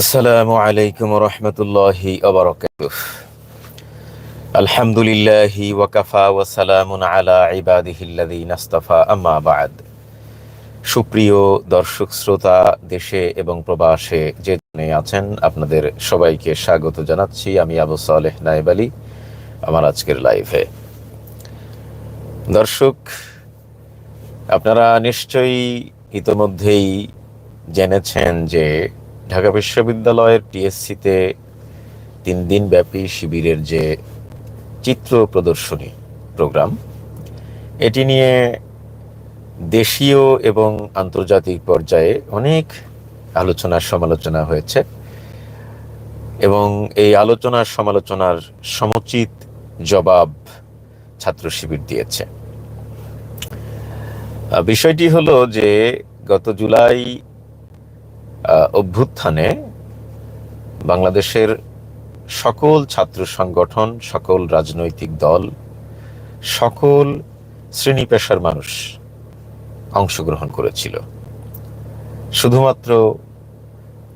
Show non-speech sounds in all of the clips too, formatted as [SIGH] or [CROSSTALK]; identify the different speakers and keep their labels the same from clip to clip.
Speaker 1: আসসালামু আলাইকুম রহমতুল্লাহি আলহামদুলিল্লাহি ওয়াকাফা ওয়া সালামুন আলা ইবাদিহিল্লাযীন আস্তাফা, আম্মা বাদ। সুপ্রিয় দর্শক, শ্রোতা, দেশে এবং প্রবাসে যে আছেন, আপনাদের সবাইকে স্বাগত জানাচ্ছি। আমি আবু সালেহ নায়েব আলী, আমার আজকের লাইভে। দর্শক, আপনারা নিশ্চয়ই ইতোমধ্যেই জেনেছেন যে ঢাকা বিশ্ববিদ্যালয়ের টিএসসিতে তিন দিন ব্যাপী শিবিরের যে চিত্র প্রদর্শনী প্রোগ্রাম, এটি নিয়ে দেশীয় এবং আন্তর্জাতিক পর্যায়ে অনেক আলোচনা সমালোচনা হয়েছে এবং এই আলোচনার সমালোচনার সমুচিত জবাব ছাত্র শিবির দিয়েছে। বিষয়টি হলো যে গত জুলাই অভ্যুত্থানে বাংলাদেশের সকল ছাত্র সংগঠন, সকল রাজনৈতিক দল, সকল শ্রেণি পেশার মানুষ অংশগ্রহণ করেছিল। শুধুমাত্র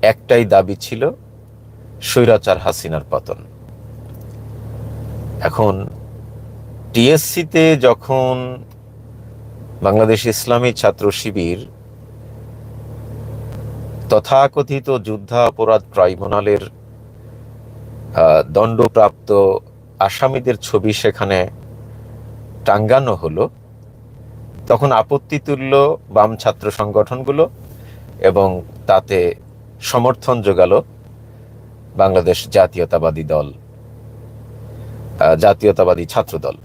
Speaker 1: একটাই দাবি ছিল, স্বৈরাচার হাসিনার পতন। এখন টিএসসিতে যখন বাংলাদেশ ইসলামী ছাত্র শিবির তথাকথিত যুদ্ধাপরাধ ট্রাইব্যুনালের দণ্ডপ্রাপ্ত আসামিদের ছবি সেখানে টাঙ্গানো হলো। তখন আপত্তি তুলল বাম ছাত্র সংগঠনগুলো এবং তাতে সমর্থন জোগালো বাংলাদেশ জাতীয়তাবাদী দল জাতীয়তাবাদী ছাত্র দল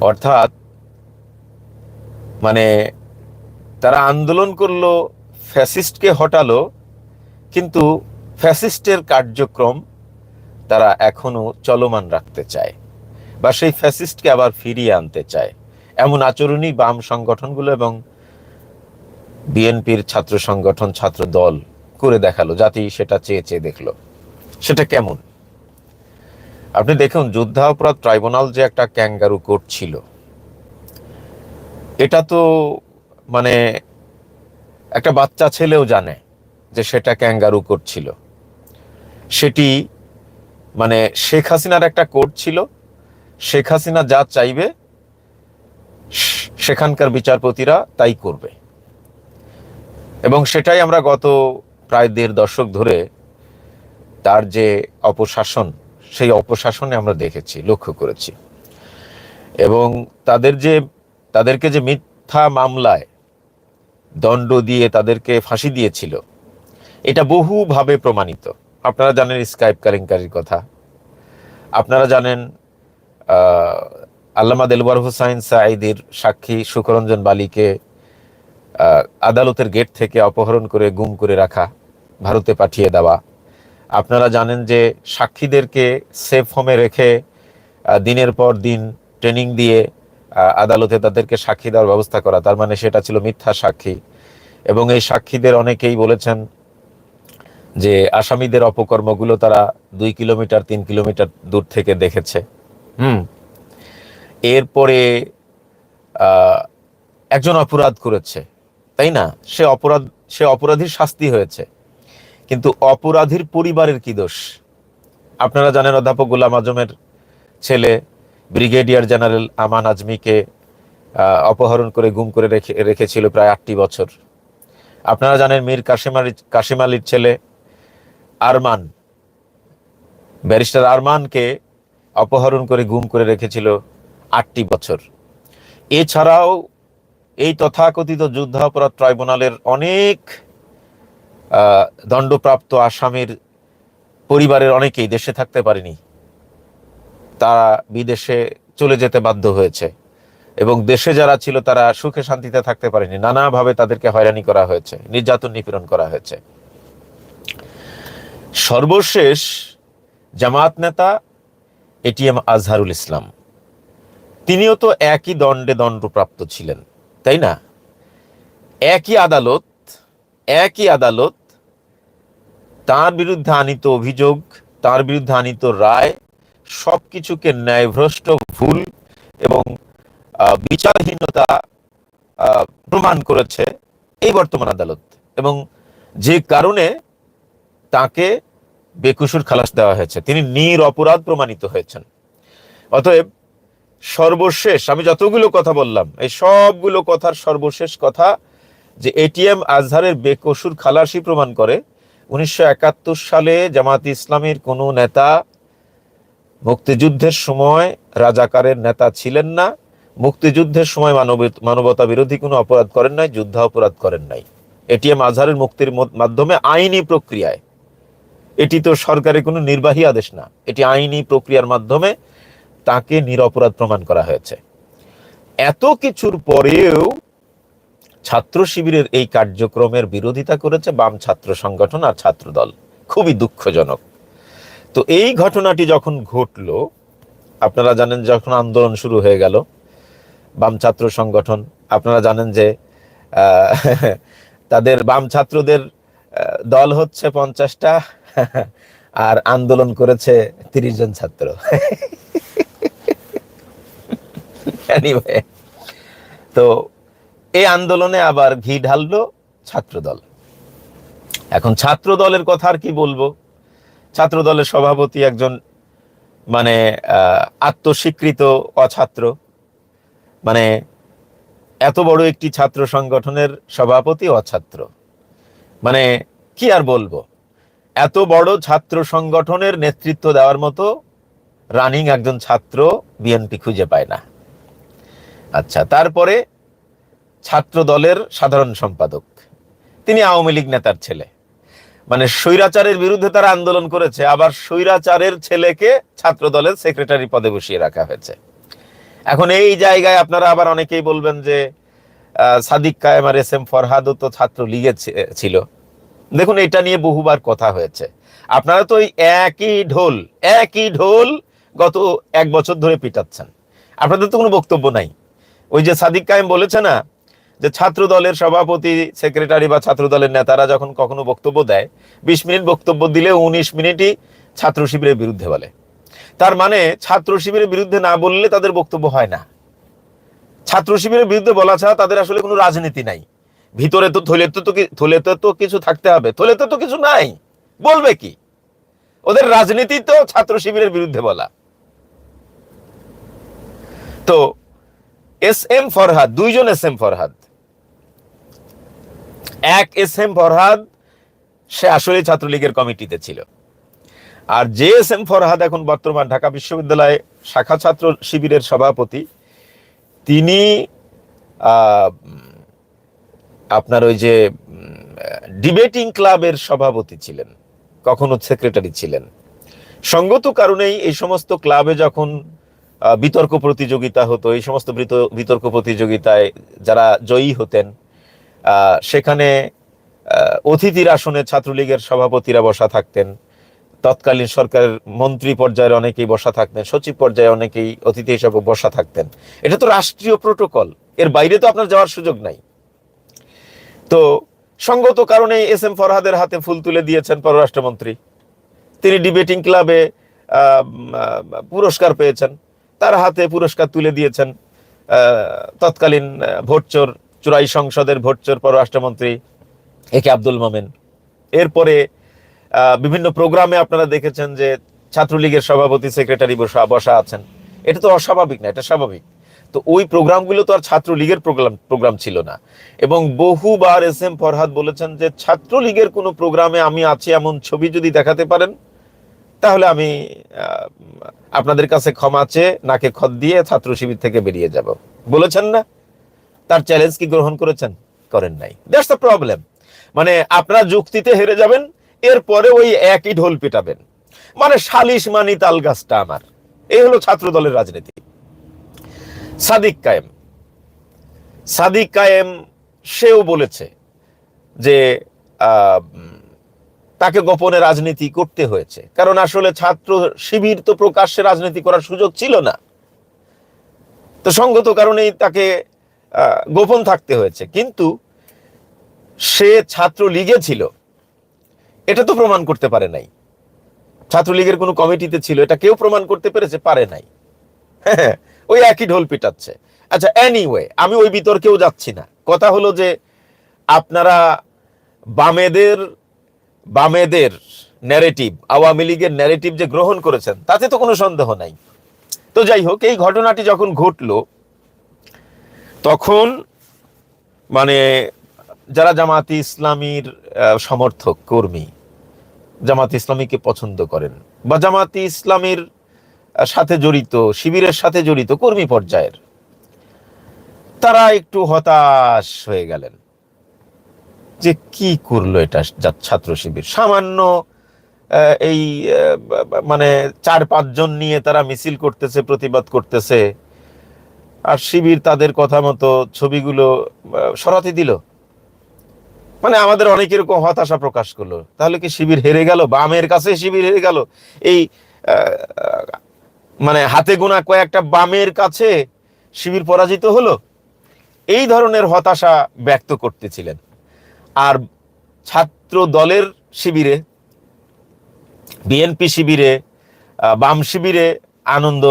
Speaker 1: অর্থাৎ মানে তারা আন্দোলন করল ফ্যাসিস্টকে হটালো, কিন্তু ফ্যাসিস্টের কার্যক্রম তারা এখনও চলমান রাখতে চায় বা সেই ফ্যাসিস্টকে আবার ফিরিয়ে আনতে চায়। এমন আচরণই বাম সংগঠনগুলো এবং বিএনপির ছাত্র সংগঠন, ছাত্র দল করে দেখাল। জাতি সেটা চেয়ে চেয়ে দেখল। সেটা কেমন? আপনি দেখুন, যুদ্ধাপরাধ ট্রাইব্যুনাল যে একটা ক্যাঙ্গারু কোর্ট ছিল, এটা তো মানে একটা বাচ্চা ছেলেও জানে যে সেটা ক্যাঙ্গারু কোর্ট ছিল। সেটি মানে শেখ হাসিনার একটা কোর্ট ছিল। শেখ হাসিনা যা চাইবে, সেখানকার বিচারপতিরা তাই করবে। এবং সেটাই আমরা গত প্রায় দেড় দশক ধরে তার যে অপশাসন, সেই অপশাসনে আমরা দেখেছি, লক্ষ্য করেছি। এবং তাদের যে, তাদেরকে যে মিথ্যা মামলায় দণ্ড দিয়ে তাদেরকে ফাঁসি দিয়েছিল। এটা বহুভাবে প্রমাণিত। আপনারা জানেন স্কাইপ কেলেঙ্কারির কথা। আপনারা জানেন আল্লামা দেলবার হুসাইন সাঈদের সাক্ষী সুকরঞ্জন বালিকে আদালতের গেট থেকে অপহরণ করে গুম করে রাখা, ভারতে পাঠিয়ে দেওয়া। আপনারা জানেন যে সাক্ষীদেরকে সেফ হোমে রেখে দিনের পর দিন ট্রেনিং দিয়ে আদালতে তাদেরকে সাক্ষী দেওয়ার ব্যবস্থা করা, তার মানে সেটা ছিল মিথ্যা সাক্ষী। এবং এই সাক্ষীদের অনেকেই বলেছেন যে আসামিদের অপকর্মগুলো তারা দুই কিলোমিটার, তিন কিলোমিটার দূর থেকে দেখেছে। হুম। এরপরে একজন অপরাধ করেছে, তাই না? সে অপরাধ, সে অপরাধীর শাস্তি হয়েছে। কিন্তু অপরাধীর পরিবারের কি দোষ? আপনারা জানেন অধ্যাপক গোলাম আজমের ছেলে ব্রিগেডিয়ার জেনারেল আমান আজমিকে অপহরণ করে গুম করে রেখে, রেখেছিল প্রায় আটটি বছর। আপনারা জানেন মীর কাশিম আলী কাশিম আলীর ছেলে আরমান, ব্যারিস্টার আরমানকে অপহরণ করে গুম করে রেখেছিল আটটি বছর। এছাড়াও এই তথাকথিত যুদ্ধাপরাধ ট্রাইব্যুনালের অনেক দণ্ডপ্রাপ্ত আসামির পরিবারের অনেকেই দেশে থাকতে পারেনি। তারা বিদেশে চলে যেতে বাধ্য হয়েছে। এবং দেশে যারা ছিল তারা সুখে শান্তিতে থাকতে পারেনি। নানাভাবে তাদেরকে হয়রানি করা হয়েছে, নির্যাতন নিপীড়ন করা হয়েছে। সর্বশেষ জামাত নেতা এটিএম আজহারুল ইসলাম। তিনিও তো একই দণ্ডে দণ্ডপ্রাপ্ত ছিলেন, তাই না? একই আদালত একই আদালত, তার বিরুদ্ধে আনিত অভিযোগ, তার বিরুদ্ধে আনিত রায় সবকিছুকে ন্যায়ভ্রষ্ট, ভুল এবং বিচারহীনতা প্রমাণ করেছে এই বর্তমান আদালত। এবং যে কারণে তাকে বেকুসুর খালাস দেওয়া হয়েছে। তিনি নির অপরাধ প্রমাণিত হয়েছেন। অতএব সর্বশেষ, আমি যতগুলো কথা বললাম, এই সবগুলো কথার সর্বশেষ কথা যে এটিএম আজহারের বেকসুর খালাসি প্রমাণ করে, উনিশশো একাত্তর সালে জামাত ইসলামের কোনো নেতা মুক্তিযুদ্ধের সময় রাজাকারের নেতা ছিলেন না। মুক্তিযুদ্ধের সময় মানব- মানবতা বিরোধী কোনো অপরাধ করেন নাই, যুদ্ধ অপরাধ করেন নাই। এটিএম আজহারের মুক্তির মাধ্যমে আইনি প্রক্রিয়ায়। এটি তো সরকারের কোনো নির্বাহী আদেশ না। এটি আইনি প্রক্রিয়ার মাধ্যমে তাকে নিরপরাধ প্রমাণ করা হয়েছে। এত কিছুর পরেও ছাত্র শিবিরের এই কার্যক্রমের বিরোধিতা করেছে বাম ছাত্র সংগঠন আর ছাত্রদল। খুবই দুঃখজনক। তো এই ঘটনাটি যখন ঘটলো, আপনারা জানেন যখন আন্দোলন শুরু হয়ে গেল, বাম ছাত্র সংগঠন, আপনারা জানেন যে [LAUGHS] তাদের বাম ছাত্রদের দল হচ্ছে পঞ্চাশটা, [LAUGHS] আর আন্দোলন করেছে তিরিশ জন ছাত্র। [LAUGHS] তো এই আন্দোলনে আবার ঘি ঢাললো ছাত্রদল। এখন ছাত্র দলের কথা আর কি বলব? ছাত্র দলের সভাপতি একজন মানে আত্মস্বীকৃত অছাত্র। মানে এত বড় একটি ছাত্র সংগঠনের সভাপতি অছাত্র। মানে কি আর বলব? এত বড় ছাত্র সংগঠনের নেতৃত্ব দেওয়ার মতো রানিং একজন ছাত্র বিএনপি খুঁজে পায় না। আচ্ছা তারপরে ছাত্র দলের সাধারণ সম্পাদক। তিনি আওয়ামী লীগ নেতার ছেলে। মানে স্বৈরাচারের বিরুদ্ধে তারা আন্দোলন করেছে, আবার স্বৈরাচারের ছেলেকে ছাত্র দলের সেক্রেটারি পদে বসিয়ে রাখা হয়েছে। এখন এই জায়গায় আপনারা আবার অনেকেই বলবেন যে সাদিক কায়েম আর এস এম ফরহাদও তো ছাত্র লীগে ছি- ছিল। দেখুন, এটা নিয়ে বহুবার কথা হয়েছে। আপনারা তো ওই একই ঢোল একই ঢোল গত এক বছর ধরে পিটাচ্ছেন। আপনাদের তো কোনো বক্তব্য নাই। ওই যে সাদিক কায়েম বলেছে না যে ছাত্র দলের সভাপতি সেক্রেটারি বা ছাত্র দলের নেতারা যখন কখনো বক্তব্য দেয়, বিশ মিনিট বক্তব্য দিলে উনিশ মিনিটই ছাত্র শিবিরের বিরুদ্ধে বলে। তার মানে ছাত্র শিবিরের বিরুদ্ধে না বললে তাদের বক্তব্য হয় না। ছাত্র শিবিরের বিরুদ্ধে বলা ছাড়া তাদের আসলে কোনো রাজনীতি নাই। ভিতরে তো থলেতে তো থলেতে তো কিছু থাকতে হবে থলেতে তো কিছু নাই। বলবে কি? ওদের রাজনীতি তো ছাত্র শিবিরের বিরুদ্ধে বলা। তো এস এম ফরহাদ, দুইজন এস এম ফরহাদ এক এস এম ফরহাদ, সে আসলে ছাত্রলীগের কমিটিতে ছিল। আর যে এস এম ফরহাদ এখন বর্তমান ঢাকা বিশ্ববিদ্যালয়ে শাখা ছাত্র শিবিরের সভাপতি। তিনি আপনার ওই যে ডিবেটিং ক্লাবের সভাপতি ছিলেন, কখনো সেক্রেটারি ছিলেন। সঙ্গত কারণেই এই সমস্ত ক্লাবে যখন বিতর্ক প্রতিযোগিতা হতো, এই সমস্ত বিত- বিতর্ক প্রতিযোগিতায় যারা জয়ী হতেন সেখানে অতিথির আসনে ছাত্রলীগের সভাপতিরা বসা থাকতেন। তৎকালীন সরকারের মন্ত্রী পর্যায়ের অনেকেই বসা থাকতেন, সচিব পর্যায়ে অনেকেই অতিথি হিসাবে বসা থাকতেন। এটা তো রাষ্ট্রীয় প্রোটোকল, এর বাইরে তো আপনার যাওয়ার সুযোগ নাই। তো সঙ্গত কারণে এস এম ফরহাদের হাতে ফুল তুলে দিয়েছেন পররাষ্ট্রমন্ত্রী। তিনি ডিবেটিং ক্লাবে পুরস্কার পেয়েছেন। তার হাতে পুরস্কার তুলে দিয়েছেন তৎকালীন ভোটচোর চুরাই সংসদের ভোটচোর পররাষ্ট্রমন্ত্রী এ কে আব্দুল মোমেন। এরপরে বিভিন্ন প্রোগ্রামে আপনারা দেখেছেন যে ছাত্রলীগের সভাপতি সেক্রেটারি বসা বসা আছেন। এটা তো অস্বাভাবিক না, এটা স্বাভাবিক। তো ওই প্রোগ্রামগুলো তো আর ছাত্রলীগের প্রোগ্রাম প্রোগ্রাম ছিল না। এবং বহুবার এস এম ফরহাদ বলেছেন যে ছাত্রলীগের কোনো প্রোগ্রামে আমি আছি এমন ছবি যদি দেখাতে পারেন, তাহলে আমি আপনাদের কাছে ক্ষমা চেয়ে নাকে খত দিয়ে ছাত্র শিবির থেকে বেরিয়ে যাব। বলেছেন না? তার চ্যালেঞ্জ কি গ্রহণ করেছেন? করেন নাই। দ্যাটস দ্য প্রবলেম মানে আপনারা যুক্তিতে হেরে যাবেন, এরপরে ওই একই ঢোল পেটাবেন। মানে সালিশ মানি তাল গাছটা আমার। এই হলো ছাত্র দলের রাজনীতি। সাদিক কায়েম। সাদিক কায়েম সেও বলেছে যে তাকে গোপনে রাজনীতি করতে হয়েছে। কারণ আসলে ছাত্র শিবির তো প্রকাশ্যে রাজনীতি করার সুযোগ ছিল না। তো সঙ্গত কারণেই তাকে গোপন থাকতে হয়েছে। কিন্তু সে ছাত্র লীগে ছিল। এটা তো প্রমাণ করতে পারে নাই। ছাত্রলীগের কোনো কমিটিতে ছিল। এটা কেউ প্রমাণ করতে পেরেছে? পারে নাই। হ্যাঁ [LAUGHS] ওই একই ঢোল পিটাচ্ছে। আচ্ছা এনিওয়ে আমি ওই বিতর্কেও যাচ্ছি না। কথা হলো যে আপনারা বামেদের বামেদের ন্যারেটিভ আওয়ামী লীগের ন্যারেটিভ যে গ্রহণ করেছেন, তাতে তো কোনো সন্দেহ নাই। তো যাই হোক, এই ঘটনাটি যখন ঘটলো তখন মানে যারা জামাতি ইসলামীর সমর্থক, কর্মী জামাত ইসলামীকে পছন্দ করেন বা জামাতি ইসলামীর সাথে জড়িত, শিবিরের সাথে জড়িত কর্মী পর্যায়ের, তারা একটু হতাশ হয়ে গেলেন। যে কি করল এটা ছাত্র শিবির? সামান্য এই মানে চার পাঁচজন নিয়ে তারা মিছিল করতেছে, প্রতিবাদ করতেছে। আর শিবির তাদের কথা মতো ছবিগুলো সরাতে দিল। মানে আমাদের অনেক এরকম হতাশা প্রকাশ করল। তাহলে কি শিবির হেরে গেল? বামের কাছে শিবির হেরে গেল? এই মানে হাতে গোনা কয়েকটা বামের কাছে শিবির পরাজিত হলো? এই ধরনের হতাশা ব্যক্ত করতেছিলেন। আর ছাত্র দলের শিবিরে, বিএনপি শিবিরে বাম শিবিরে আনন্দ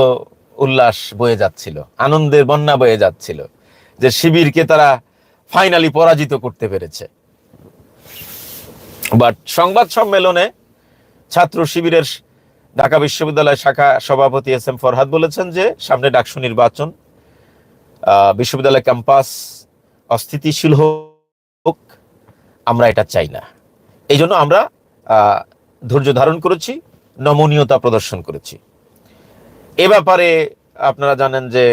Speaker 1: উল্লাস বয়ে যাচ্ছিল, আনন্দের বন্যা বয়ে যাচ্ছিল যে শিবিরকে তারা ফাইনালি পরাজিত করতে পেরেছে। বাট সংবাদ সম্মেলনে ছাত্র শিবিরের ঢাকা বিশ্ববিদ্যালয় শাখা সভাপতি এস এম ফরহাদ বলেছেন যে সামনে ডাকসু নির্বাচন বিশ্ববিদ্যালয় ক্যাম্পাস অস্থিতিশীল হোক, আমরা এটা চাই না। এই জন্য আমরা ধৈর্য ধারণ করেছি, নমনীয়তা প্রদর্শন করেছি। এ ব্যাপারে আপনারা জানেন যে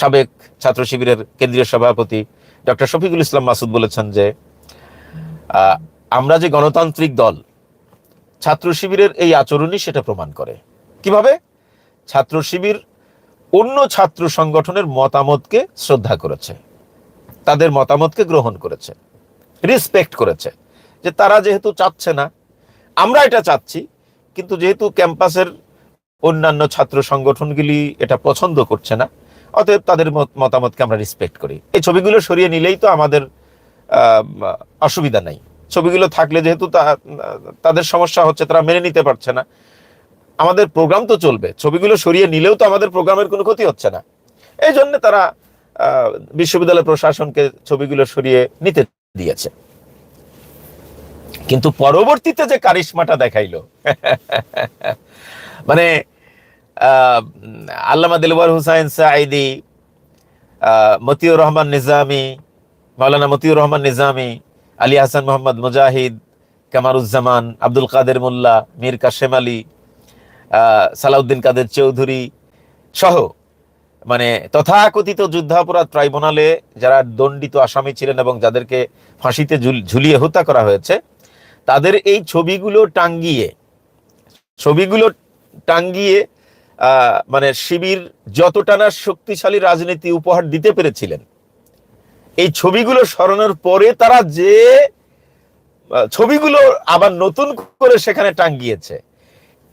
Speaker 1: সাবেক ছাত্র শিবিরের কেন্দ্রীয় সভাপতি ডক্টর শফিকুল ইসলাম মাসুদ বলেছেন যে আমরা যে গণতান্ত্রিক দল, ছাত্র শিবিরের এই আচরণই সেটা প্রমাণ করে। কীভাবে? ছাত্র শিবির অন্য ছাত্র সংগঠনের মতামতকে শ্রদ্ধা করেছে, তাদের মতামতকে গ্রহণ করেছে রেসপেক্ট করেছে, যে তারা যেহেতু চাচ্ছে না, আমরা এটা চাচ্ছি, কিন্তু যেহেতু ক্যাম্পাসের অন্যান্য ছাত্র সংগঠনগুলি এটা পছন্দ করছে না। অতএব তাদের মত- মতামতকে আমরা রেসপেক্ট করি। এই ছবিগুলো সরিয়ে নিলেই তো আমাদের অসুবিধা নাই। ছবিগুলো থাকলে যেহেতু তাদের সমস্যা হচ্ছে, তারা মেনে নিতে পারছে না। আমাদের প্রোগ্রাম তো চলবে। ছবিগুলো সরিয়ে নিলেও তো আমাদের প্রোগ্রামের কোনো ক্ষতি হচ্ছে না। এই জন্য তারা বিশ্ববিদ্যালয় প্রশাসনকে ছবিগুলো সরিয়ে নিতে দিয়েছে। কিন্তু পরবর্তীতে যে কারিশমাটা দেখাইলো [LAUGHS] মানে আল্লামা দিলবর হুসাইন আহ, মতিউর রহমান নিজামি মাওলানা মতিউর রহমান নিজামি আলী হাসান মোহাম্মদ মুজাহিদ কামারুজ্জামান আব্দুল কাদের মোল্লা মীর কাশেম আলী সালাউদ্দিন কাদের চৌধুরী সহ মানে তথাকথিত যুদ্ধাপরাধ ট্রাইব্যুনালে যারা দণ্ডিত আসামি ছিলেন এবং যাদেরকে ফাঁসিতে ঝুলিয়ে হত্যা করা হয়েছে তাদের এই ছবিগুলো টাঙ্গিয়ে ছবিগুলো টাঙ্গিয়ে মানে শিবির যতটা না শক্তিশালী রাজনীতি উপহার দিতে পেরেছিলেন, এই ছবিগুলো সরানোর পরে তারা যে ছবিগুলো আবার নতুন করে সেখানে টাঙ্গিয়েছে,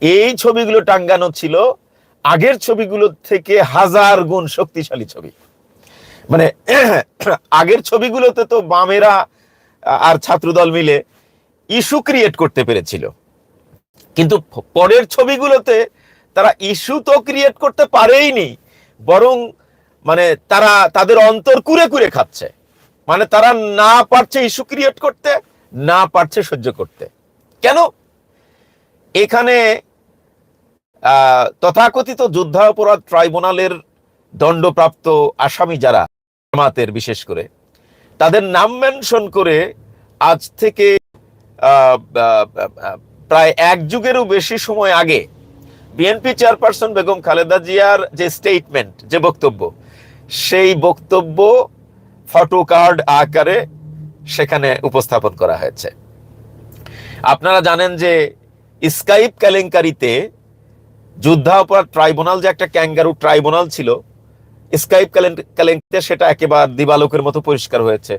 Speaker 1: এই ছবিগুলো টাঙ্গানো ছিল আগের ছবিগুলো থেকে হাজার গুণ শক্তিশালী ছবি। মানে [CLEARS THROAT] আগের ছবিগুলোতে তো বামেরা আর ছাত্রদল মিলে ইস্যু ক্রিয়েট করতে পেরেছিল, কিন্তু পরের ছবিগুলোতে তারা ইস্যু তো ক্রিয়েট করতে পারেইনি, বরং মানে তারা তাদের অন্তর কুরে কুরে খাচ্ছে। মানে তারা না পারছে ইস্যু ক্রিয়েট করতে, না পারছে সহ্য করতে। কেন? এখানে তথাকথিত যুদ্ধাপরাধ ট্রাইব্যুনালের দণ্ডপ্রাপ্ত আসামি যারা, জামাতের বিশেষ করে, তাদের নাম মেনশন করে আজ থেকে প্রায় এক যুগেরও বেশি সময় আগে বিএনপি চেয়ারপারসন বেগম খালেদা জিয়ার যে স্টেটমেন্ট যে বক্তব্য, সেই বক্তব্য ফটো কার্ড আকারে সেখানে উপস্থাপন করা হয়েছে। আপনারা জানেন যে স্কাইপ কেলেঙ্কারিতে যুদ্ধাপরাধ ট্রাইব্যুনাল যে একটা ক্যাঙ্গারু ট্রাইব্যুনাল ছিল স্কাইপ কেলেঙ্কারিতে সেটা একেবারে দিবালোকের মতো পরিষ্কার হয়েছে।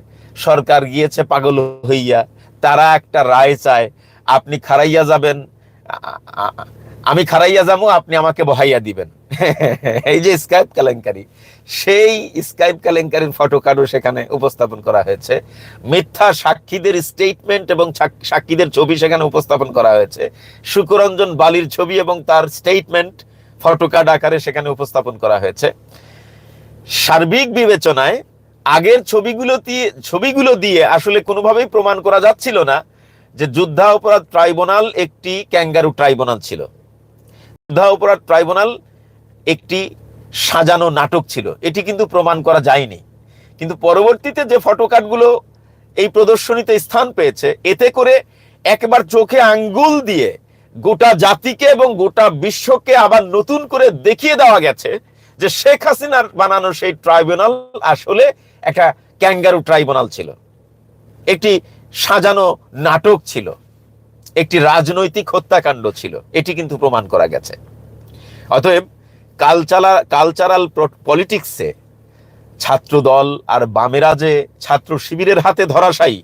Speaker 1: সরকার গিয়েছে পাগল হইয়া, তারা একটা রায় চায়, আপনি খারাইয়া যাবেন আমি খারাইয়া যাব, আপনি আমাকে বহাইয়া দিবেন। এই যে স্কাইপ কেলেঙ্কারি, সেই স্কাইপ কেলেঙ্কারির ফটো কার্ডও সেখানে উপস্থাপন করা হয়েছে। মিথ্যা সাক্ষীদের স্টেটমেন্ট এবং সাক্ষীদের ছবি সেখানে উপস্থাপন করা হয়েছে। সুকরঞ্জন বালির ছবি এবং তার স্টেটমেন্ট ফটো কার্ড আকারে সেখানে উপস্থাপন করা হয়েছে। সার্বিক বিবেচনায় আগের ছবিগুলো দিয়ে ছবিগুলো দিয়ে আসলে কোনোভাবেই প্রমাণ করা যাচ্ছিল না। যে যুদ্ধা অপরাধ ট্রাইব্যুনাল একটি ক্যাঙ্গারু ট্রাইব্যুনাল ছিল। যুদ্ধা অপরাধ ট্রাইব্যুনাল একটি সাজানো নাটক ছিল। এটি কিন্তু প্রমাণ করা যায়নি। কিন্তু পরবর্তীতে যে ফটোকার্ডগুলো এই প্রদর্শনীতে স্থান পেয়েছে, এতে করে একবার চোখে আঙ্গুল দিয়ে গোটা জাতিকে এবং গোটা বিশ্বকে আবার নতুন করে দেখিয়ে দেওয়া গেছে যে শেখ হাসিনার বানানো সেই ট্রাইব্যুনাল আসলে একটা ক্যাঙ্গারু ট্রাইব্যুনাল ছিল। একটি সাজানো নাটক ছিল। একটি রাজনৈতিক হত্যাকাণ্ড ছিল। এটি কিন্তু প্রমাণ করা গেছে। অতএব কালচারাল কালচারাল পলিটিক্সে ছাত্র দল আর বামেরা যে ছাত্র শিবিরের হাতে ধরাশায়ী,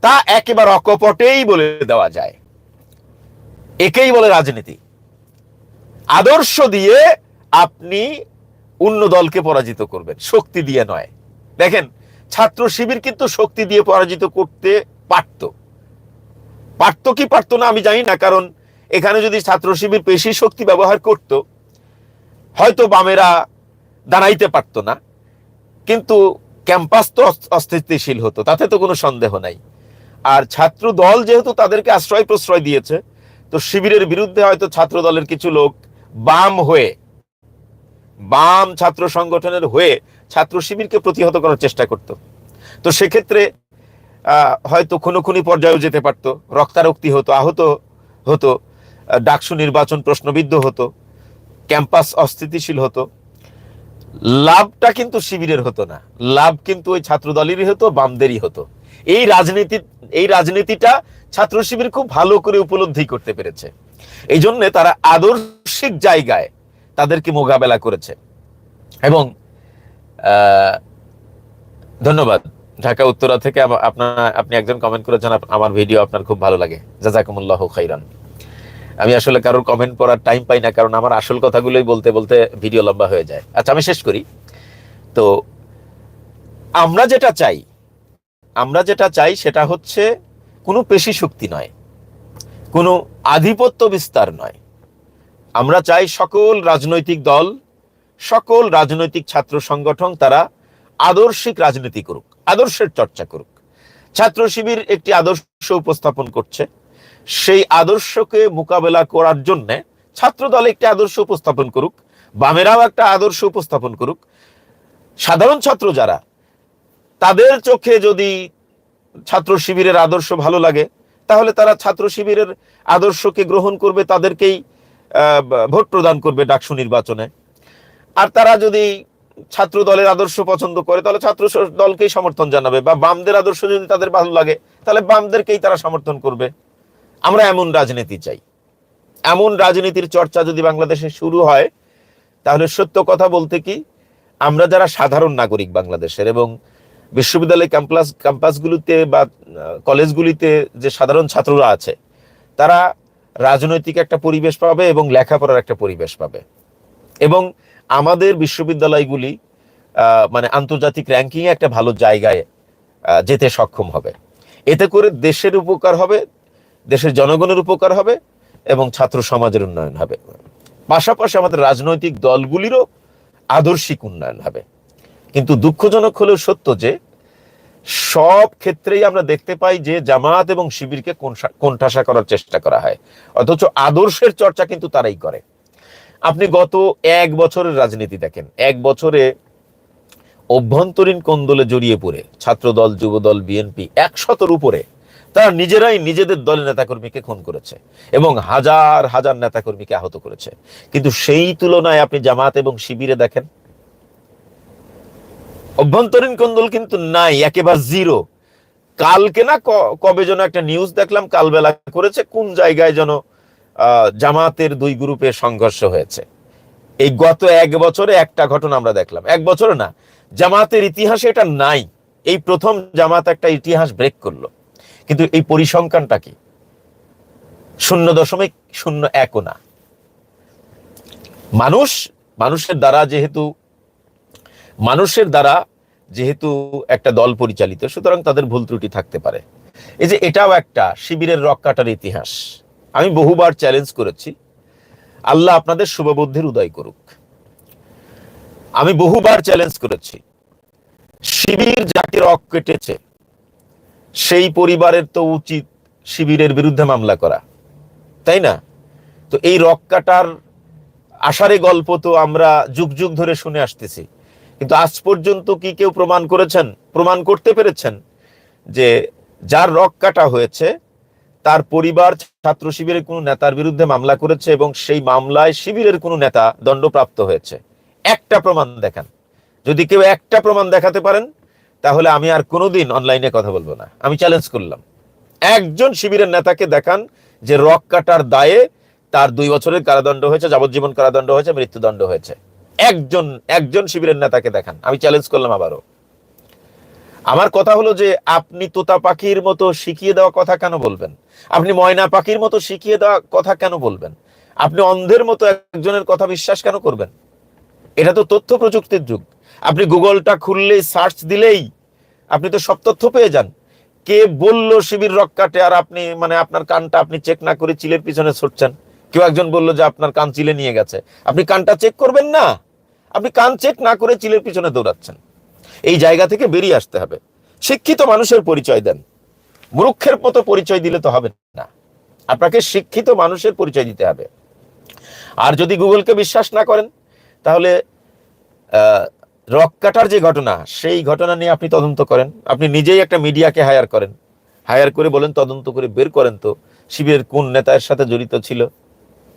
Speaker 1: তা একেবারে অকপটেই বলে দেওয়া যায়। একেই বলে রাজনীতি। আদর্শ দিয়ে আপনি অন্য দলকে পরাজিত করবেন, শক্তি দিয়ে নয়। দেখেন ছাত্র শিবির কিন্তু শক্তি দিয়ে পরাজিত করতে পারত। পারত কি পারতো না আমি জানি না, কারণ এখানে যদি ছাত্র শিবির বেশি শক্তি ব্যবহার করত, হয়তো বামেরা দাঁড়াইতে পারতো না। কিন্তু ক্যাম্পাস তো অস- অস্থিতিশীল হতো, তাতে তো কোনো সন্দেহ নাই। আর ছাত্র দল যেহেতু তাদেরকে আশ্রয় প্রশ্রয় দিয়েছে, তো শিবিরের বিরুদ্ধে হয়তো ছাত্র দলের কিছু লোক বাম হয়ে, বাম ছাত্র সংগঠনের হয়ে ছাত্র শিবিরকে প্রতিহত করার চেষ্টা করত। তো সেক্ষেত্রে হয়তো খুনোখুনি পর্যায়েও যেতে পারতো, রক্তারক্তি হতো, আহত হতো ডাকসু নির্বাচন প্রশ্নবিদ্ধ হতো, ক্যাম্পাস অস্থিতিশীল হতো। লাভটা কিন্তু শিবিরের হতো না। লাভ কিন্তু ওই ছাত্র দলেরই হতো, বামদেরই হতো। এই রাজনীতি, এই রাজনীতিটা ছাত্র শিবির খুব ভালো করে উপলব্ধি করতে পেরেছে। এই জন্য তারা আদর্শিক জায়গায় তাদেরকে মোকাবেলা করেছে। এবং ধন্যবাদ। ঢাকা, উত্তরা থেকে আপনার আপনি একজন কমেন্ট করেছেন আমার ভিডিও আপনার খুব ভালো লাগে। জাজাকুমুল্লাহ খাইরান। আমি আসলে কারোর কমেন্ট পড়ার টাইম পাই না, কারণ আমার আসল কথাগুলোই বলতে বলতে ভিডিও লম্বা হয়ে যায়। আচ্ছা আমি শেষ করি। তো, আমরা যেটা চাই, আমরা যেটা চাই সেটা হচ্ছে কোনো পেশি শক্তি নয়, কোনো আধিপত্য বিস্তার নয়। আমরা চাই সকল রাজনৈতিক দল সকল রাজনৈতিক ছাত্র সংগঠন তারা আদর্শিক রাজনীতি করুক, আদর্শের চর্চা করুক। ছাত্র শিবির একটি আদর্শ উপস্থাপন করছে। সেই আদর্শকে মোকাবেলা করার জন্য ছাত্র দল একটি আদর্শ উপস্থাপন করুক, বামেরাও একটা আদর্শ উপস্থাপন করুক। সাধারণ ছাত্র যারা, তাদের চোখে যদি ছাত্র শিবিরের আদর্শ ভালো লাগে, তাহলে তারা ছাত্র শিবিরের আদর্শকে গ্রহণ করবে, তাদেরকেই ভোট প্রদান করবে ডাকসু নির্বাচনে। আর তারা যদি ছাত্র দলের আদর্শ পছন্দ করে, তাহলে ছাত্র দলকেই সমর্থন জানাবে বা বামদের আদর্শ যদি তাদের ভালো লাগে, তাহলে বামদেরকেই তারা সমর্থন করবে। আমরা এমন রাজনীতি চাই। এমন রাজনীতির চর্চা যদি বাংলাদেশে শুরু হয়, তাহলে সত্য কথা বলতে কি, আমরা যারা সাধারণ নাগরিক বাংলাদেশের এবং বিশ্ববিদ্যালয় ক্যাম্পাস, ক্যাম্পাসগুলিতে বা কলেজগুলিতে যে সাধারণ ছাত্ররা আছে, তারা রাজনৈতিক একটা পরিবেশ পাবে এবং লেখাপড়ার একটা পরিবেশ পাবে। এবং আমাদের বিশ্ববিদ্যালয়গুলি মানে আন্তর্জাতিক র্যাঙ্কিংয়ে একটা ভালো জায়গায় যেতে সক্ষম হবে। এতে করে দেশের উপকার হবে, দেশের জনগণের উপকার হবে এবং ছাত্র সমাজের উন্নয়ন হবে। পাশাপাশি আমাদের রাজনৈতিক দলগুলিরও আদর্শিক উন্নয়ন হবে। কিন্তু দুঃখজনক হলেও সত্য যে, সব ক্ষেত্রেই আমরা দেখতে পাই যে জামাত এবং শিবিরকে কোণঠাসা করার চেষ্টা করা হয়। অথচ আদর্শের চর্চা কিন্তু তারাই করে। আপনি গত এক বছরের রাজনীতি দেখেন। এক বছরে অভ্যন্তরীণ কোন্দলে জড়িয়ে পড়ে ছাত্রদল, যুবদল, বিএনপি একশতর উপরে, তারা নিজেরাই নিজেদের দলের নেতাকর্মীকে খুন করেছে এবং হাজার হাজার নেতাকর্মীকে আহত করেছে। কিন্তু সেই তুলনায় আপনি জামাত এবং শিবিরে দেখেন, অভ্যন্তরীণ কোন্দল কিন্তু নাই, একেবারে জিরো। কালকে না কবে যেন একটা নিউজ দেখলাম, কালবেলা করেছে, কোন জায়গায় যেন জামাতের দুই গ্রুপে সংঘর্ষ হয়েছে। এই গত এক বছরে একটা ঘটনা আমরা দেখলাম। এক বছরে না, জামাতের ইতিহাসে এটা নাই। এই প্রথম জামাত একটা ইতিহাস ব্রেক করল। কিন্তু এই পরিসংখ্যানটা কি? শূন্য দশমিক শূন্য একও না। মানুষ, মানুষের দ্বারা যেহেতু, মানুষের দ্বারা যেহেতু একটা দল পরিচালিত, সুতরাং তাদের ভুল ত্রুটি থাকতে পারে। এই যে এটাও একটা শিবিরের রক কাটার ইতিহাস। আমি বহুবার চ্যালেঞ্জ করেছি। আল্লাহ আপনাদের শুভবুদ্ধির উদয় করুক। আমি বহুবার চ্যালেঞ্জ করেছি। শিবির যাকে রক কেটেছে, সেই পরিবারের তো উচিত শিবিরের বিরুদ্ধে মামলা করা। তাই না? তো এই রক কাটার আষাঢ়ে গল্প তো আমরা যুগ যুগ ধরে শুনে আসতেছি। কিন্তু আজ পর্যন্ত কি কেউ প্রমাণ করেছেন? প্রমাণ করতে পেরেছেন যে যার রক কাটা হয়েছে তার পরিবার ছাত্র শিবিরের কোনো নেতার বিরুদ্ধে মামলা করেছে এবং সেই মামলায় শিবিরের কোনো নেতা দণ্ডপ্রাপ্ত হয়েছে। একটা প্রমাণ দেখান। যদি কেউ একটা প্রমাণ দেখাতে পারেন, তাহলে আমি আর কোনোদিন অনলাইনে কথা বলব না। আমি চ্যালেঞ্জ করলাম। একজন শিবিরের নেতাকে দেখান যে রক কাটার দায়ে তার দুই বছরের কারাদণ্ড হয়েছে, যাবজ্জীবন কারাদণ্ড হয়েছে, মৃত্যুদণ্ড হয়েছে। একজন একজন শিবিরের নেতাকে দেখান। আমি চ্যালেঞ্জ করলাম আবারও। আমার কথা হলো যে আপনি তোতা পাখির মতো শিখিয়ে দেওয়া কথা কেন বলবেন? আপনি ময়না পাখির মতো শিখিয়ে দেওয়া কথা কেন বলবেন? আপনি অন্ধের মতো একজনের কথা বিশ্বাস কেন করবেন? এটা তো তথ্য প্রযুক্তির যুগ। আপনি গুগলটা খুললেই, সার্চ দিলেই আপনি তো সব তথ্য পেয়ে যান। কে বলল শিবির রক কাটে আর আপনি মানে আপনার কানটা আপনি চেক না করে চিলের পিছনে ছুটছেন? কেউ একজন বলল যে আপনার কান চিলে নিয়ে গেছে। আপনি কানটা চেক করবেন না? আপনি কান চেক না করে চিলের পিছনে দৌড়াচ্ছেন। এই জায়গা থেকে বেরিয়ে আসতে হবে। শিক্ষিত মানুষের পরিচয় দেন। মূর্খের মতো পরিচয় দিলে তো হবে না। আপনাকে শিক্ষিত মানুষের পরিচয় দিতে হবে। আর যদি গুগলকে বিশ্বাস না করেন, তাহলে রক কাটার যে ঘটনা, সেই ঘটনা নিয়ে আপনি তদন্ত করেন। আপনি নিজেই একটা মিডিয়াকে হায়ার করেন। হায়ার করে বলেন, তদন্ত করে বের করেন তো শিবিরের কোন নেতার সাথে জড়িত ছিল।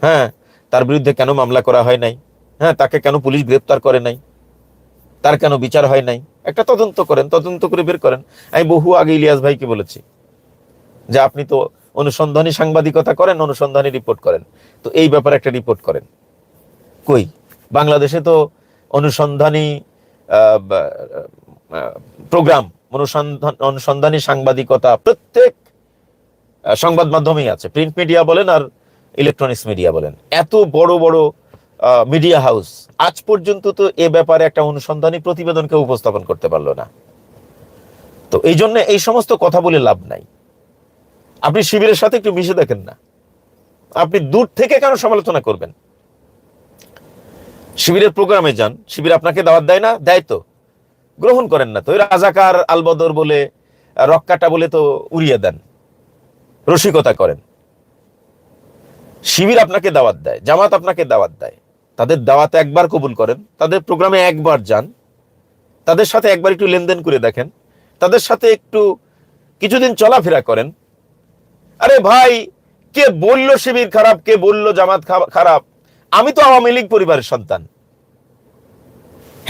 Speaker 1: হ্যাঁ তার বিরুদ্ধে কেন মামলা করা হয় নাই? হ্যাঁ তাকে কেন পুলিশ গ্রেপ্তার করে নাই? তার কেন বিচার হয় নাই? একটা তদন্ত করেন, তদন্ত করে বের করেন। আমি বহু আগে ইলিয়াস ভাইকে বলেছি যে আপনি তো অনুসন্ধানী সাংবাদিকতা করেন, অনুসন্ধানী রিপোর্ট করেন। তো এই ব্যাপারে একটা রিপোর্ট করেন। কই? বাংলাদেশে তো অনুসন্ধানী প্রোগ্রাম, অনুসন্ধান, অনুসন্ধানী সাংবাদিকতা প্রত্যেক সংবাদ মাধ্যমেই আছে। প্রিন্ট মিডিয়া বলেন আর ইলেকট্রনিক্স মিডিয়া বলেন। এত বড় বড় মিডিয়া হাউস আজ পর্যন্ত তো এ ব্যাপারে একটা অনুসন্ধানী প্রতিবেদনকে উপস্থাপন করতে পারল না। তো এই জন্য এই সমস্ত কথা বলে লাভ নাই। আপনি শিবিরের সাথে একটু মিশে দেখেন না। আপনি দূর থেকে কেন সমালোচনা করবেন? শিবিরের প্রোগ্রামে যান, শিবির আপনাকে দাওয়াত দেয় না? দেয় তো। গ্রহণ করেন না তো। ওই রাজাকার আলবদর বলে, রক্কাটা বলে তো উড়িয়ে দেন। রসিকতা করেন। শিবির আপনাকে দাওয়াত দেয়, জামাত আপনাকে দাওয়াত দেয়। তাদের দাওয়াত একবার কবুল করেন, তাদের প্রোগ্রামে একবার যান, তাদের সাথে একবার একটু লেনদেন করে দেখেন, তাদের সাথে একটু কিছুদিন চলাফেরা করেন। আরে ভাই, কে বলল শিবির খারাপ, কে বলল জামাত খারাপ? আমি তো আওয়ামী লীগ পরিবারের সন্তান।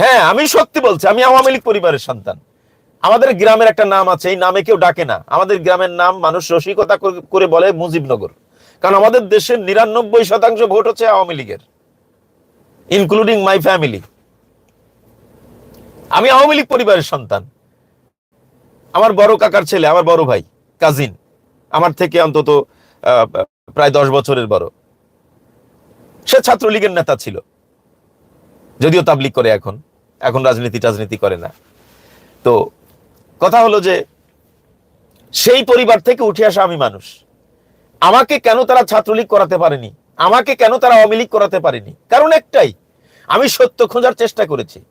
Speaker 1: হ্যাঁ আমি সত্যি বলছি, আমি আওয়ামী লীগ পরিবারের সন্তান। আমাদের গ্রামের একটা নাম আছে, এই নামে কেউ ডাকে না। আমাদের গ্রামের নাম মানুষ রসিকতা করে বলে মুজিবনগর। কারণ আমাদের দেশের নিরানব্বই শতাংশ ভোট হচ্ছে আওয়ামী লীগের। ইনক্লুডিং মাই ফ্যামিলি আমি আওয়ামী লীগ পরিবারের সন্তান। আমার বড় কাকার ছেলে, আমার বড় ভাই কাজিন আমার থেকে অন্তত প্রায় দশ বছরের বড়। সে ছাত্রলীগের নেতা ছিল। যদিও তাবলিগ করে এখন। এখন রাজনীতি টাজনীতি করে না। তো কথা হলো যে, সেই পরিবার থেকে উঠে আসা আমি মানুষ। আমাকে কেন তারা ছাত্রলীগ করাতে পারেনি? আমাকে কেন তারা আওয়ামী লীগ করাতে পারেনি? কারণ একটাই, আমি সত্য খোঁজার চেষ্টা করেছি।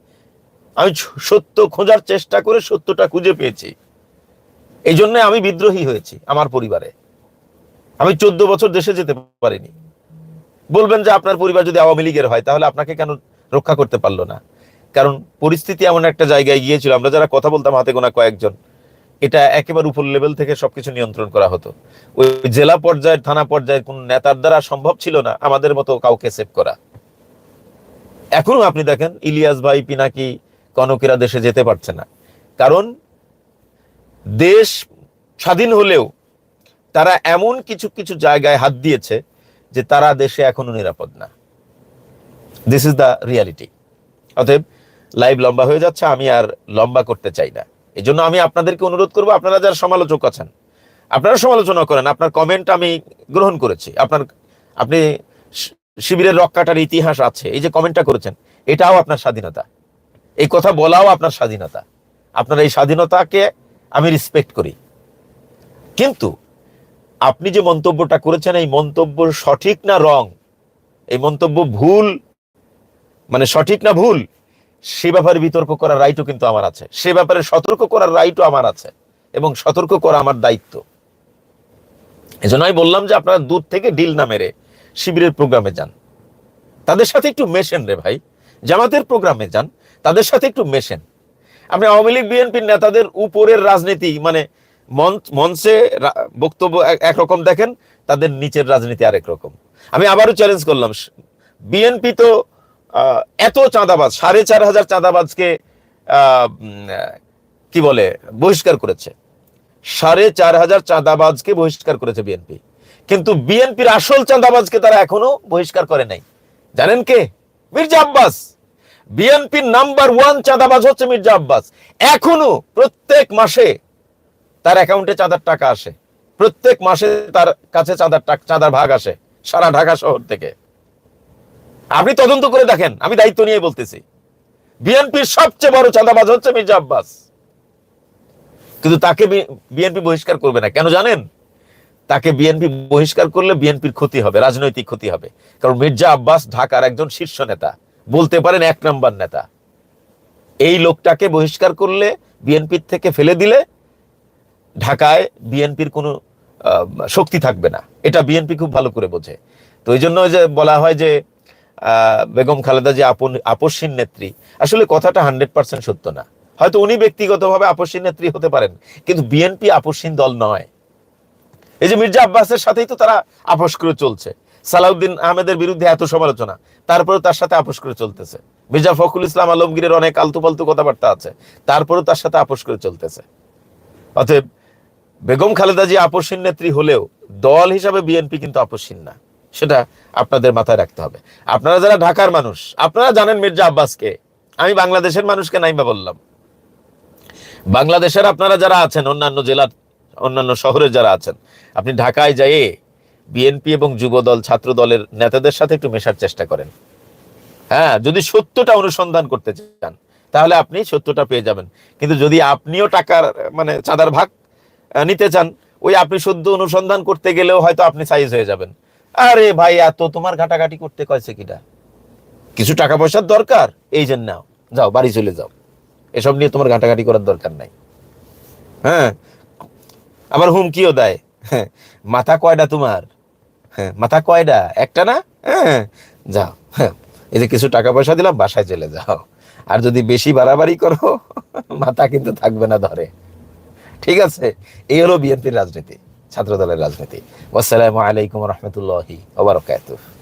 Speaker 1: আমি সত্য খোঁজার চেষ্টা করে সত্যটা খুঁজে পেয়েছি। এই জন্য আমি বিদ্রোহী হয়েছি আমার পরিবারে। আমি চোদ্দ বছর দেশে যেতে পারিনি। বলবেন যে আপনার পরিবার যদি আওয়ামী লীগের হয়, তাহলে আপনাকে কেন রক্ষা করতে পারল না? কারণ পরিস্থিতি এমন একটা জায়গায় গিয়েছিল, আমরা যারা কথা বলতাম হাতে গোনা কয়েকজন এটা একেবারে উপর লেভেল থেকে সবকিছু নিয়ন্ত্রণ করা হতো। ওই জেলা পর্যায়ের, থানা পর্যায়ের কোন নেতার দ্বারা সম্ভব ছিল না আমাদের মতো কাউকে সেভ করা। এখনও আপনি দেখেন ইলিয়াস ভাই, পিনাকি, কনকেরা দেশে যেতে পারছে না। কারণ দেশ স্বাধীন হলেও তারা এমন কিছু কিছু জায়গায় হাত দিয়েছে যে তারা দেশে এখনও নিরাপদ না। দিস ইজ দ্য রিয়ালিটি অতএব লাইভ লম্বা হয়ে যাচ্ছে, আমি আর লম্বা করতে চাই না। এই জন্য আমি আপনাদেরকে অনুরোধ করব, আপনারা যারা সমালোচক আছেন, আপনারা সমালোচনা করেন, আপনার কমেন্ট আমি গ্রহণ করেছি। আপনার, আপনি শিবিরের রক্ষাটার ইতিহাস আছে, এই যে কমেন্টটা করেছেন, এটাও আপনার স্বাধীনতা। এই কথা বলাও আপনার স্বাধীনতা। আপনার এই স্বাধীনতাকে আমি রেসপেক্ট করি। কিন্তু আপনি যে মন্তব্যটা করেছেন, এই মন্তব্য সঠিক না রং এই মন্তব্য ভুল? মানে সঠিক না ভুল? সে ব্যাপারে বিতর্ক করার রাইটও কিন্তু আমার আছে। সে ব্যাপারে সতর্ক করার রাইটও আমার আছে এবং সতর্ক করা আমার দায়িত্ব। এজন্য আমি বললাম যে আপনারা দূর থেকে ডিল না মেরে শিবিরের প্রোগ্রামে যান। তাদের সাথে একটু মেশেন রে ভাই। জামাতের প্রোগ্রামে যান, তাদের সাথে একটু মেশেন। আপনি আওয়ামী লীগ, বিএনপির নেতাদের উপরের রাজনীতি মানে মঞ্চ- বক্তব্য এক- একরকম দেখেন, তাদের নিচের রাজনীতি আরেক রকম। আমি আবারও চ্যালেঞ্জ করলাম বিএনপি তো এত চাঁদাবাজ, সাড়ে চার হাজার চাঁদাবাজকে কি বলে, বহিষ্কার করেছে। সাড়ে চার হাজার চাঁদাবাজকে বহিষ্কার করেছে বিএনপি। কিন্তু বিএনপির আসল চাঁদাবাজকে তারা এখনও বহিষ্কার করে নাই। জানেন কে? মির্জা আব্বাস। বিএনপির নাম্বার ওয়ান চাঁদাবাজ হচ্ছে মির্জা আব্বাস। এখনও, প্রত্যেক মাসে তার অ্যাকাউন্টে চাঁদার টাকা আসে। প্রত্যেক মাসে তার কাছে চাঁদার চাঁদার ভাগ আসে, সারা ঢাকা শহর থেকে। আপনি তদন্ত করে দেখেন, আমি দায়িত্ব নিয়ে বলতেছি। বিএনপির সবচেয়ে বড় চাঁদাবাজ হচ্ছে মির্জা আব্বাস। কিন্তু তাকে বিএনপি বহিষ্কার করবে না। কেন জানেন? তাকে বিএনপি বহিষ্কার করলে বিএনপির ক্ষতি হবে, রাজনৈতিক ক্ষতি হবে। কারণ মির্জা আব্বাস ঢাকার একজন শীর্ষ নেতা, বলতে পারেন এক নম্বর নেতা। এই লোকটাকে বহিষ্কার করলে, বিএনপির থেকে ফেলে দিলে, ঢাকায় বিএনপির কোনো শক্তি থাকবে না। এটা বিএনপি খুব ভালো করে বোঝে। তো এই জন্য যে বলা হয় যে বেগম খালেদা যে আপন, আপসীন নেত্রী, আসলে কথাটা হান্ড্রেড পার্সেন্ট সত্য না। হয়তো উনি ব্যক্তিগতভাবে আপসীন নেত্রী হতে পারেন, কিন্তু বিএনপি আপসীন দল নয়। এই যে মির্জা আব্বাসের সাথেই তো তারা আপোষ করে চলছে। সালাউদ্দিন আহমেদের বিরুদ্ধে এত সমালোচনা, তারপরেও তার সাথে আপোষ করে চলতেছে। মির্জা ফখরুল ইসলাম আলমগীরের অনেক আলতু পালতু কথাবার্তা আছে, তারপরেও তার সাথে আপোষ করে চলতেছে। অতএব বেগম খালেদা জি আপসীন নেত্রী হলেও দল হিসাবে বিএনপি কিন্তু আপসীন না। সেটা আপনাদের মাথায় রাখতে হবে। আপনারা যারা ঢাকার মানুষ, আপনারা জানেন মির্জা আব্বাসকে। আমি বাংলাদেশের মানুষকে নাইবা বললাম। বাংলাদেশের আপনারা যারা আছেন, অন্যান্য জেলার, অন্যান্য শহরে যারা আছেন, আপনি ঢাকায় যেয়ে বিএনপি এবং যুবদল ছাত্র দলের নেতাদের সাথে একটু মেশার চেষ্টা করেন। হ্যাঁ যদি সত্যটা অনুসন্ধান করতে চান, তাহলে আপনি সত্যটা পেয়ে যাবেন। কিন্তু যদি আপনিও টাকার মানে চাঁদার ভাগ নিতে চান, ওই আপনি সদ্য অনুসন্ধান করতে গেলেও হয়তো আপনি সাইজ হয়ে যাবেন। আরে ভাই এত তোমার ঘাটাঘাটি করতে কয়েছে কিটা কিছু টাকা পয়সার দরকার? এই জন্য যাও বাড়ি চলে যাও। এসব নিয়ে তোমার ঘাটাঘাটি করার দরকার নাই। হ্যাঁ? আবার হুমকিও দেয়। হ্যাঁ, মাথা কয়টা তোমার? হ্যাঁ মাথা কয়টা একটা না? হ্যাঁ যাও। হ্যাঁ এই যে কিছু টাকা পয়সা দিলাম বাসায় চলে যাও। আর যদি বেশি বাড়াবাড়ি করো মাথা কিন্তু থাকবে না ধরে। ঠিক আছে? এই হলো বিএনপির রাজনীতি। ছাত্র দলের রাজনীতি। আসসালামু আলাইকুম রহমতুল্লাহি ওবরাকাতুহ